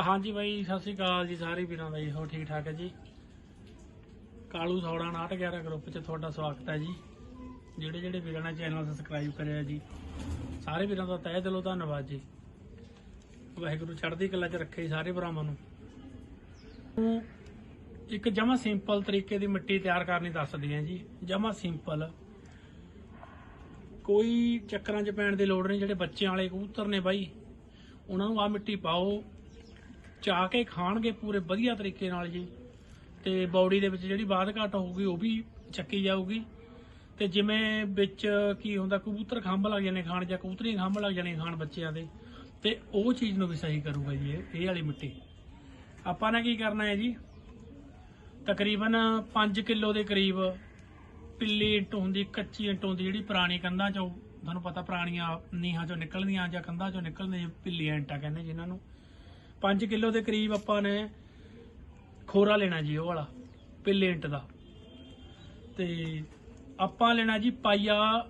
ਹਾਂਜੀ ਬਾਈ, ਸਤਿ ਸ਼੍ਰੀ ਅਕਾਲ ਜੀ ਸਾਰੇ ਵੀਰਾਂ ਦਾ ਜੀ ਹੋ ਠੀਕ ਠਾਕ ਹੈ ਜੀ? ਕਾਲੂ ਥੌੜਾ 911 ਗਰੁੱਪ 'ਚ ਤੁਹਾਡਾ ਸਵਾਗਤ ਹੈ ਜੀ। ਜਿਹੜੇ ਜਿਹੜੇ ਵੀਰਾਂ ਨੇ ਚੈਨਲ ਸਬਸਕ੍ਰਾਈਬ ਕਰਿਆ ਜੀ, ਸਾਰੇ ਵੀਰਾਂ ਦਾ ਤਹਿ ਦਿਲੋਂ ਧੰਨਵਾਦ ਜੀ। ਵਾਹਿਗੁਰੂ ਚੜ੍ਹਦੀ ਕਲਾ 'ਚ ਰੱਖੇ ਜੀ ਸਾਰੇ ਭਰਾਵਾਂ ਨੂੰ। ਨੂੰ ਇੱਕ ਜਮਾ ਸਿੰਪਲ ਤਰੀਕੇ ਦੀ ਮਿੱਟੀ ਤਿਆਰ ਕਰਨੀ ਦੱਸਦੇ ਆ ਜੀ। ਜਮਾ ਸਿੰਪਲ ਕੋਈ ਚੱਕਰਾਂ 'ਚ ਪੈਣ ਦੀ ਲੋੜ ਨਹੀਂ, ਜਿਹੜੇ ਬੱਚਿਆਂ ਵਾਲੇ ਕਬੂਤਰ ਨੇ ਬਾਈ, ਉਹਨਾਂ ਨੂੰ ਆ ਮਿੱਟੀ ਪਾਓ। ਚਾਹ ਕੇ ਖਾਣਗੇ ਪੂਰੇ ਵਧੀਆ ਤਰੀਕੇ ਨਾਲ ਜੀ। ਤੇ ਬਾਡੀ ਦੇ ਵਿੱਚ ਜਿਹੜੀ ਬਾਦ ਘਟ ਹੋਊਗੀ, ਉਹ ਵੀ ਚੱਕੀ ਜਾਊਗੀ। ਤੇ ਜਿਵੇਂ ਵਿੱਚ ਕੀ ਹੁੰਦਾ, ਕਬੂਤਰ ਖੰਭ ਲੱਗ ਜਾਂਦੇ ਖਾਣ, ਜਾਂ ਕਬੂਤਰੀ ਖੰਭ ਲੱਗ ਜਾਣੇ ਖਾਣ ਬੱਚਿਆਂ ਦੇ, ਤੇ ਉਹ ਚੀਜ਼ ਨੂੰ ਵੀ ਸਹੀ ਕਰੂਗਾ ਜੀ ਇਹ ਇਹ ਵਾਲੀ ਮਿੱਟੀ। ਆਪਾਂ ਨੇ ਕੀ ਕਰਨਾ ਹੈ ਜੀ? ਤਕਰੀਬਨ 5 ਕਿਲੋ ਦੇ ਕਰੀਬ ਪਿੱਲੀ ਇੱਟ ਹੁੰਦੀ, ਕੱਚੀ ਇੱਟ ਹੁੰਦੀ, ਜਿਹੜੀ ਪੁਰਾਣੀ ਕੰਧਾਂ ਚੋਂ, ਤੁਹਾਨੂੰ ਪਤਾ ਪੁਰਾਣੀਆਂ ਨੀਹਾਂ ਚੋਂ ਨਿਕਲਦੀਆਂ ਜਾਂ ਕੰਧਾਂ ਚੋਂ ਨਿਕਲਦੀਆਂ ਪਿੱਲੀਆਂ ਇੱਟਾਂ ਕਹਿੰਦੇ ਜਿਨ੍ਹਾਂ ਨੂੰ। 5 ਕਿਲੋ ਦੇ ਕਰੀਬ ਆਪਾਂ ਨੇ ਖੋਰਾ ਲੈਣਾ ਜੀ ਉਹ ਵਾਲਾ, ਪਿੱਲੇ ਇੱਟ ਦਾ। ਤੇ ਆਪਾਂ ਲੈਣਾ ਜੀ ਪਾਈਆ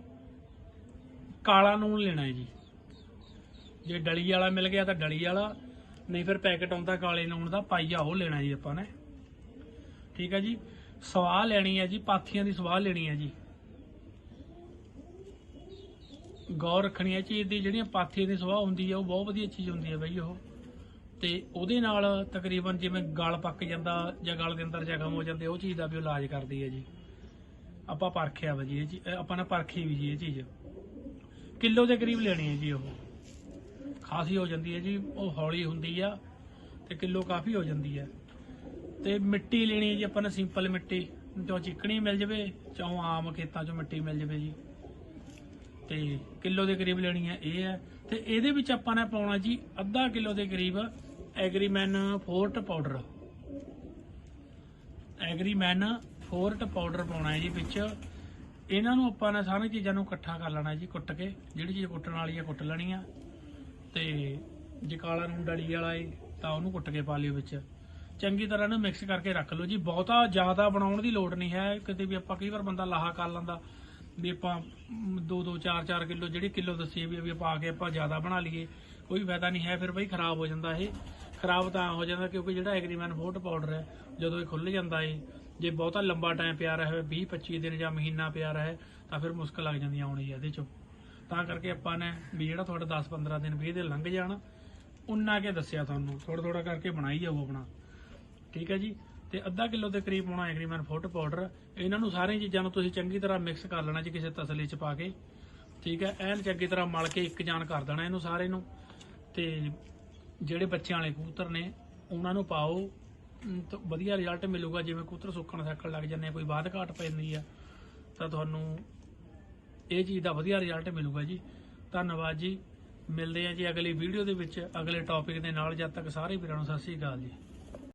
ਕਾਲਾ ਨੂਨ ਲੈਣਾ ਹੈ ਜੀ। ਜੇ ਡਲੀ ਵਾਲਾ ਮਿਲ ਗਿਆ ਤਾਂ ਡਲੀ ਵਾਲਾ, ਨਹੀਂ ਫਿਰ ਪੈਕਟ ਆਉਂਦਾ ਕਾਲੇ ਨੂਨ ਦਾ ਪਾਈਆ ਉਹ ਲੈਣਾ ਜੀ ਆਪਾਂ ਨੇ। ਠੀਕ ਹੈ ਜੀ? ਸਵਾਹ ਲੈਣੀ ਹੈ ਜੀ, ਪਾਥੀਆਂ ਦੀ ਸਵਾਹ ਲੈਣੀ ਹੈ ਜੀ। ਗੌਰ ਰੱਖਣੀ ਹੈ ਚੀਜ਼ ਦੀ ਜਿਹੜੀਆਂ ਪਾਥੀਆਂ ਦੀ ਸਵਾਹ ਹੁੰਦੀ ਹੈ ਉਹ ਬਹੁਤ ਵਧੀਆ ਚੀਜ਼ ਹੁੰਦੀ ਹੈ ਬਈ ਉਹ। ਤੇ ਉਹਦੇ ਨਾਲ ਤਕਰੀਬਨ ਜਿਵੇਂ ਗਲ ਪੱਕ ਜਾਂਦਾ ਜਾਂ ਗਲ ਦੇ ਅੰਦਰ ਜ਼ਖਮ ਹੋ ਜਾਂਦੇ, ਉਹ ਚੀਜ਼ ਦਾ ਵੀ ਇਲਾਜ ਕਰਦੀ ਹੈ ਜੀ। ਆਪਾਂ ਪਰਖਿਆ ਵਾ ਜੀ, ਇਹ ਚੀਜ਼- ਆਪਾਂ ਨੇ ਪਰਖੀ ਵੀ ਜੀ ਇਹ ਚੀਜ਼। ਕਿਲੋ ਦੇ ਕਰੀਬ ਲੈਣੀ ਹੈ ਜੀ ਉਹ। ਖਾਸੀ ਹੋ ਜਾਂਦੀ ਹੈ ਜੀ, ਉਹ ਹੌਲੀ ਹੁੰਦੀ ਆ ਤੇ ਕਿਲੋ ਕਾਫੀ ਹੋ ਜਾਂਦੀ ਹੈ। ਤੇ ਮਿੱਟੀ ਲੈਣੀ ਹੈ ਜੀ, ਆਪਾਂ ਨੇ ਸਿੰਪਲ ਮਿੱਟੀ ਚੋਂ ਚਿਕਣੀ ਮਿਲ ਜਵੇ, ਚਾਹੋ ਆਮ ਖੇਤਾਂ ਚੋਂ ਮਿੱਟੀ ਮਿਲ ਜਵੇ ਜੀ। ਤੇ ਕਿਲੋ ਦੇ ਕਰੀਬ ਲੈਣੀ ਹੈ, ਇਹ ਹੈ। ਤੇ ਇਹਦੇ ਵਿੱਚ ਆਪਾਂ ਨੇ ਪਾਉਣਾ ਜੀ, ਅੱਧਾ ਕਿਲੋ ਦੇ ਕਰੀਬ Agrimin Forte powder. Agrimin Forte powder ਪਾਉਣਾ ਹੈ ਜੀ ਵਿੱਚ। ਇਹਨਾਂ ਨੂੰ ਆਪਾਂ ਨੇ ਸਾਰੀਆਂ ਚੀਜ਼ਾਂ ਨੂੰ ਇਕੱਠਾ ਕਰ ਲੈਣਾ ਜੀ ਕੁੱਟ ਕੇ। ਜਿਹੜੀ ਚੀਜ਼ ਕੁੱਟਣ ਵਾਲੀ ਹੈ ਕੁੱਟ ਲੈਣੀ ਆ। ਤੇ ਜੇ ਕਾਲਾ ਨੂੰ ਡਲੀ ਵਾਲਾ ਏ, ਤਾਂ ਉਹਨੂੰ ਕੁੱਟ ਕੇ ਪਾ ਲਿਓ ਵਿੱਚ। ਚੰਗੀ ਤਰ੍ਹਾਂ ਇਹਨੂੰ ਮਿਕਸ ਕਰਕੇ ਰੱਖ ਲਓ ਜੀ। ਬਹੁਤਾ ਜ਼ਿਆਦਾ ਬਣਾਉਣ ਦੀ ਲੋੜ ਨਹੀਂ ਹੈ। ਕਿਤੇ ਵੀ ਆਪਾਂ ਕਈ ਵਾਰ ਬੰਦਾ ਲਾਹਾ ਕਰ ਲੈਂਦਾ ਵੀ ਆਪਾਂ 2 2 4 4 ਕਿਲੋ, ਜਿਹੜੀ ਕਿਲੋ ਦੱਸੀ ਵੀ ਆ ਪਾ ਕੇ ਆਪਾਂ ਜ਼ਿਆਦਾ ਬਣਾ ਲਈਏ। ਕੋਈ ਫਾਇਦਾ ਨਹੀਂ ਹੈ, ਫਿਰ ਬਈ ਖਰਾਬ ਹੋ ਜਾਂਦਾ ਇਹ। ਖਰਾਬ ਤਾਂ ਹੋ ਜਾਂਦਾ ਕਿਉਂਕਿ ਜਿਹੜਾ ਐਗਰੀਮੈਂਟ ਫੋਰਟ ਪਾਊਡਰ ਹੈ, ਜਦੋਂ ਇਹ ਖੁੱਲ ਜਾਂਦਾ ਏ, ਜੇ ਬਹੁਤਾ ਲੰਬਾ ਟਾਈਮ ਪਿਆ ਰਹੇ 20 25 ਦਿਨ ਜਾਂ ਮਹੀਨਾ ਪਿਆ ਰਹੇ, ਤਾਂ ਫਿਰ ਮੁਸ਼ਕਲ ਲੱਗ ਜਾਂਦੀ ਆਉਣੀ ਇਹਦੇ ਚੋਂ। ਤਾਂ ਕਰਕੇ ਆਪਾਂ ਨੇ ਵੀ ਜਿਹੜਾ ਤੁਹਾਡਾ 10 15 ਦਿਨ 20 ਦਿਨ ਲੰਘ ਜਾਣ, ਉਨਾ ਕੇ ਦੱਸਿਆ ਤੁਹਾਨੂੰ। ਥੋੜਾ ਥੋੜਾ ਕਰਕੇ ਬਣਾਈ ਜਾਓ ਆਪਣਾ। ਠੀਕ ਹੈ ਜੀ? ਤੇ ਅੱਧਾ ਕਿਲੋ ਦੇ ਕਰੀਬ ਪਾਉਣਾ ਐਗਰੀਮੈਂਟ ਫੁੱਟ ਪਾਊਡਰ। ਇਹਨਾਂ ਨੂੰ ਸਾਰੀਆਂ ਚੀਜ਼ਾਂ ਨੂੰ ਤੁਸੀਂ ਚੰਗੀ ਤਰ੍ਹਾਂ ਮਿਕਸ ਕਰ ਲੈਣਾ ਜੀ ਕਿਸੇ ਤਸਲੇ 'ਚ ਪਾ ਕੇ। ਠੀਕ ਹੈ? ਐਨ ਚੰਗੀ ਤਰ੍ਹਾਂ ਮਲ ਕੇ ਇੱਕ ਜਾਨ ਕਰ ਦੇਣਾ ਇਹਨੂੰ ਸਾਰੇ ਨੂੰ। ਤੇ ਜਿਹੜੇ ਬੱਚਿਆਂ ਵਾਲੇ ਕਬੂਤਰ ਨੇ, ਉਹਨਾਂ ਨੂੰ ਪਾਓ। ਤਾਂ ਵਧੀਆ ਰਿਜ਼ਲਟ ਮਿਲੂਗਾ, ਜਿਵੇਂ ਕਬੂਤਰ ਸੁੱਕਣ ਸੱਕਣ ਲੱਗ ਜਾਂਦੇ ਆ, ਕੋਈ ਬਾਦ ਘਾਟ ਪੈਂਦੀ ਆ, ਤਾਂ ਤੁਹਾਨੂੰ ਇਹ ਚੀਜ਼ ਦਾ ਵਧੀਆ ਰਿਜ਼ਲਟ ਮਿਲੂਗਾ ਜੀ। ਧੰਨਵਾਦ ਜੀ। ਮਿਲਦੇ ਆ ਜੀ ਅਗਲੀ ਵੀਡੀਓ ਦੇ ਵਿੱਚ, ਅਗਲੇ ਟੌਪਿਕ ਦੇ ਨਾਲ। ਜਦ ਤੱਕ ਸਾਰੇ ਵੀਰਾਂ ਨੂੰ ਸਤਿ ਸ੍ਰੀ ਅਕਾਲ ਜੀ।